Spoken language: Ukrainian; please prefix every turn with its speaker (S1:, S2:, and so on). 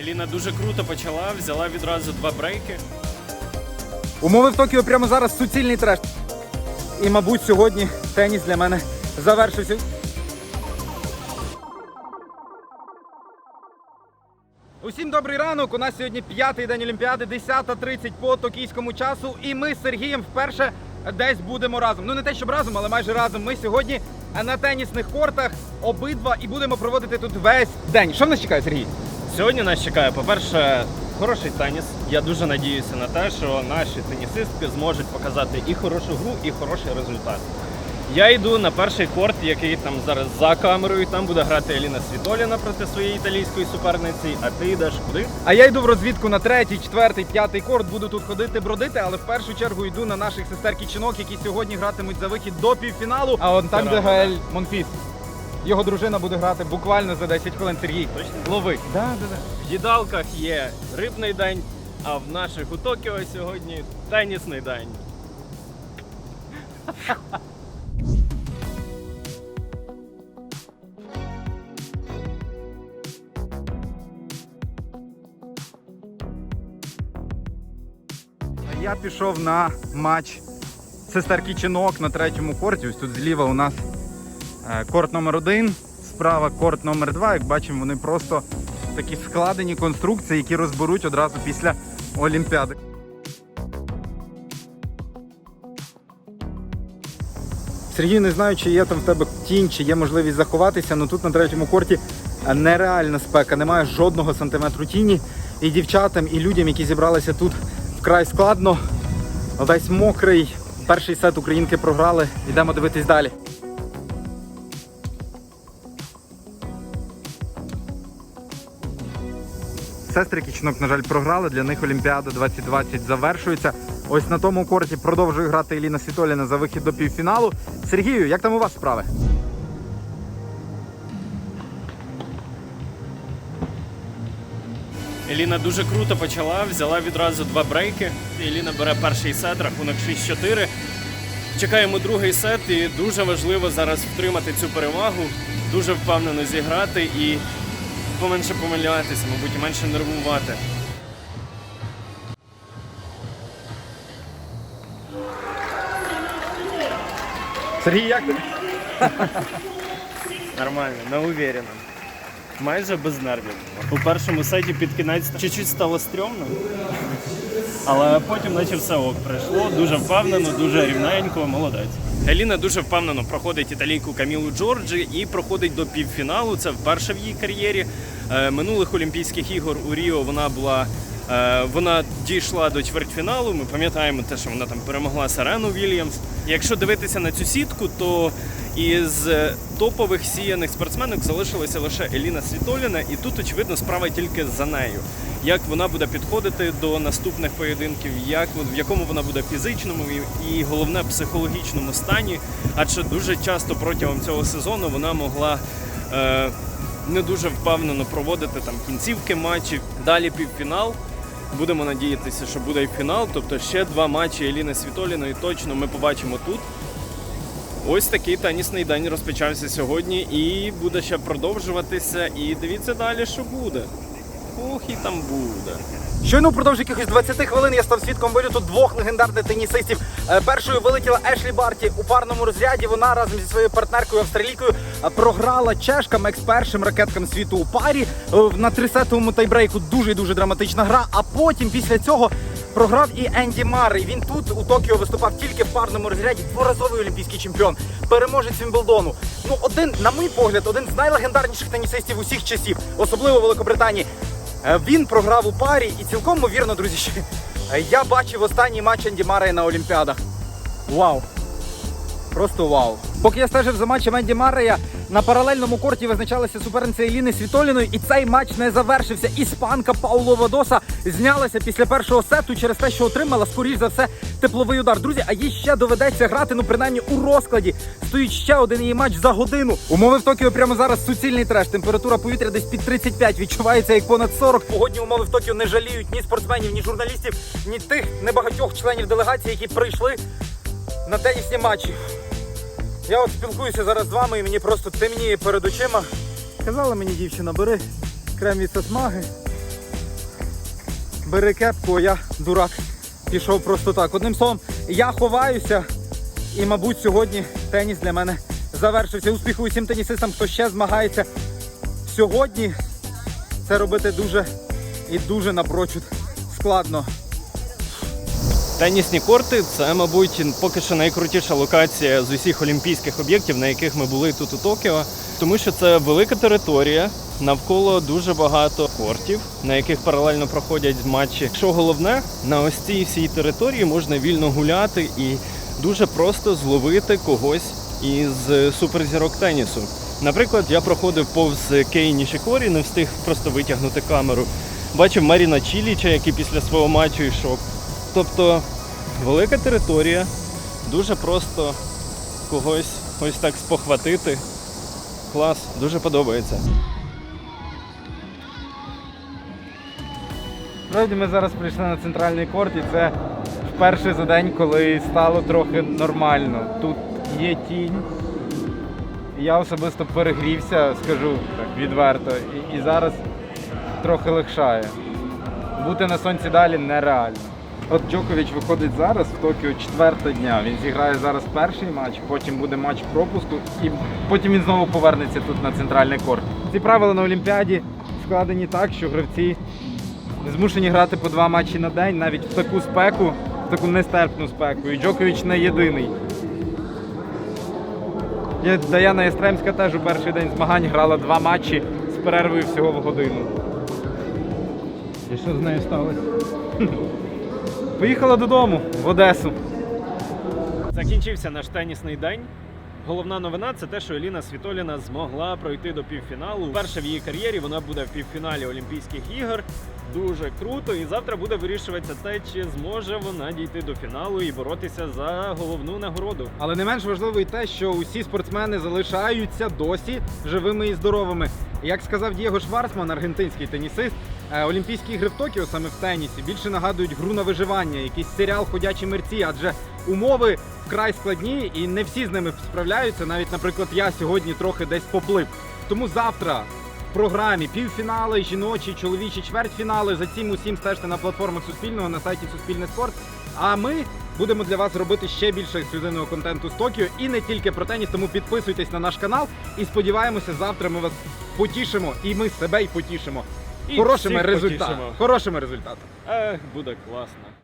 S1: Еліна дуже круто почала, взяла відразу два брейки.
S2: Умови в Токіо прямо зараз суцільний треш. І, мабуть, сьогодні теніс для мене завершився. Усім добрий ранок. У нас сьогодні п'ятий день Олімпіади, 10.30 по токійському часу. І ми з Сергієм вперше десь будемо разом. Ну не те, щоб разом, але майже разом. Ми сьогодні на тенісних кортах обидва і будемо проводити тут весь день. Що в нас чекає, Сергій?
S1: Сьогодні нас чекає, по-перше, хороший теніс. Я дуже надіюся на те, що наші тенісистки зможуть показати і хорошу гру, і хороший результат. Я йду на перший корт, який там зараз за камерою. Там буде грати Еліна Світоліна проти своєї італійської суперниці. А ти йдеш куди?
S2: А я йду в розвідку на третій, четвертий, п'ятий корт. Буду тут ходити, бродити, але в першу чергу йду на наших сестер кічинок, які сьогодні гратимуть за вихід до півфіналу. А от там, де Гаель Монфіс. Його дружина буде грати буквально за 10 хвилин. Сергій.
S1: Точно?
S2: Лови. Да, да, да.
S1: В їдалках є рибний день, а в наших у Токіо сьогодні тенісний день.
S2: Я пішов на матч сестер Кічинок на третьому корті. Ось тут зліва у нас корт номер один, справа корт номер два. Як бачимо, вони просто такі складені конструкції, які розберуть одразу після Олімпіади. Сергій, не знаю, чи є там в тебе тінь, чи є можливість заховатися, але тут на третьому корті нереальна спека, немає жодного сантиметру тіні. І дівчатам, і людям, які зібралися тут вкрай складно. Весь мокрий. Перший сет українки програли. Йдемо дивитись далі. Сестри Кічнок, на жаль, програли. Для них Олімпіада 2020 завершується. Ось на тому корті продовжує грати Еліна Світоліна за вихід до півфіналу. Сергію, як там у вас справи?
S1: Еліна дуже круто почала, взяла відразу два брейки. Еліна бере перший сет, рахунок 6-4. Чекаємо другий сет, і дуже важливо зараз втримати цю перевагу, дуже впевнено зіграти і поменше помилятися, мабуть, менше нервувати.
S2: Сергій, як ти?
S1: Нормально, на уверенно. Майже без нервів. У першому сеті під кінець чуть-чуть стало стрьомно. Але потім наче все ок пройшло. Дуже впевнено, дуже рівненько, молодець. Еліна дуже впевнено проходить італійку Камілу Джорджі і проходить до півфіналу. Це вперше в її кар'єрі. Е, Минулих Олімпійських ігор у Ріо вона була. е, Вона дійшла до чвертьфіналу. Ми пам'ятаємо те, що вона там перемогла Сарену Вільямс. Якщо дивитися на цю сітку, то із е, топових сіяних спортсменок залишилася лише Еліна Світоліна, і тут очевидно справа тільки за нею. Як вона буде підходити до наступних поєдинків, як в якому вона буде фізичному і, головне психологічному стані. Адже дуже часто протягом цього сезону вона могла. Е, не дуже впевнено проводити там кінцівки матчів. Далі півфінал. Будемо надіятися, що буде і фінал. Тобто ще два матчі Еліни Світоліної точно ми побачимо тут. Ось такий тенісний день розпочався сьогодні і буде ще продовжуватися. І дивіться далі, що буде. Ух, і там буде.
S2: Щойно впродовж якихось 20 хвилин я став свідком виліту двох легендарних тенісистів. Е, Першою вилетіла Ешлі Барті у парному розряді. Вона разом зі своєю партнеркою австралійкою е, програла чешкам екс першим ракеткам світу у парі Е, на трисетовому тайбрейку. Дуже дуже драматична гра. А потім після цього. Програв і Енді Маррей. Він тут у Токіо виступав тільки в парному розряді. Дворазовий олімпійський чемпіон, переможець Вімблдону. Ну, один, на мій погляд, один з найлегендарніших тенісистів усіх часів, особливо в Великобританії. Е, Він програв у парі і цілком ймовірно, друзі, е, я бачив останній матч Енді Марея на Олімпіадах. Вау! Просто вау. Поки я стежив за матчем Енді Марея, на паралельному корті визначалася суперниця Еліни Світоліної, і цей матч не завершився. Іспанка Пауло Вадоса знялася після першого сету через те, що отримала, скоріш за все, тепловий удар. Друзі, а їй ще доведеться грати, ну принаймні у розкладі. Стоїть ще один її матч за годину. Умови в Токіо прямо зараз суцільний треш. Температура повітря десь під 35, відчувається як понад 40. Погодні умови в Токіо не жаліють ні спортсменів, ні журналістів, ні тих небагатьох членів делегації, які прийшли на тенісні матчі. Я от спілкуюся зараз з вами і мені просто темніє перед очима. Казала мені дівчина, бери крем від сосмаги, бери кепку, а я дурак. Пішов просто так. Одним словом, я ховаюся, і, мабуть, сьогодні теніс для мене завершився. Успіху усім тенісистам, хто ще змагається сьогодні. Це робити дуже і дуже напрочуд складно.
S1: Тенісні корти це, мабуть, поки що найкрутіша локація з усіх олімпійських об'єктів, на яких ми були тут у Токіо, тому що це велика територія, навколо дуже багато кортів, на яких паралельно проходять матчі. Що головне, на ось цій всій території можна вільно гуляти і дуже просто зловити когось із суперзірок тенісу. Наприклад, я проходив повз Кей Нішікорі, не встиг просто витягнути камеру. Бачив Маріна Чіліча, який після свого матчу йшов. Тобто велика територія, дуже просто когось ось так спохватити. Клас, дуже подобається.
S2: Справді ми зараз прийшли на центральний корт, і це вперше за день, коли стало трохи нормально. Тут є тінь. Я особисто перегрівся, скажу так відверто, і, і зараз трохи легшає. Бути на сонці далі нереально. От Джокович виходить зараз в Токіо четверта дня. Він зіграє зараз перший матч, потім буде матч пропуску, і потім він знову повернеться тут на центральний корт. Ці правила на Олімпіаді складені так, що гравці змушені грати по два матчі на день, навіть в таку спеку, в таку нестерпну спеку. І Джокович не єдиний. Даяна Єстремська теж у перший день змагань грала два матчі з перервою всього в годину. І що з нею сталося? Поїхала додому в Одесу.
S1: Закінчився наш тенісний день. Головна новина це те, що Еліна Світоліна змогла пройти до півфіналу. Вперше в її кар'єрі вона буде в півфіналі Олімпійських ігор. Дуже круто. І завтра буде вирішуватися те, чи зможе вона дійти до фіналу і боротися за головну нагороду.
S2: Але не менш важливо і те, що усі спортсмени залишаються досі живими і здоровими. Як сказав Дієго Шварцман, аргентинський тенісист, Олімпійські ігри в Токіо саме в тенісі більше нагадують гру на виживання, якийсь серіал Ходячі мерці, адже умови вкрай складні і не всі з ними справляються. Навіть, наприклад, я сьогодні трохи десь поплив. Тому завтра в програмі півфінали, жіночі, чоловічі чвертьфінали. За цим усім стежте на платформах Суспільного на сайті Суспільне спорт. А ми будемо для вас робити ще більше ексклюзивного контенту з Токіо і не тільки про теніс. Тому підписуйтесь на наш канал і сподіваємося, завтра ми вас потішимо і ми себе й потішимо.
S1: І
S2: Хорошими
S1: всіх
S2: результатами.
S1: потішимо.
S2: Хорошими результатами.
S1: Ех, буде класно.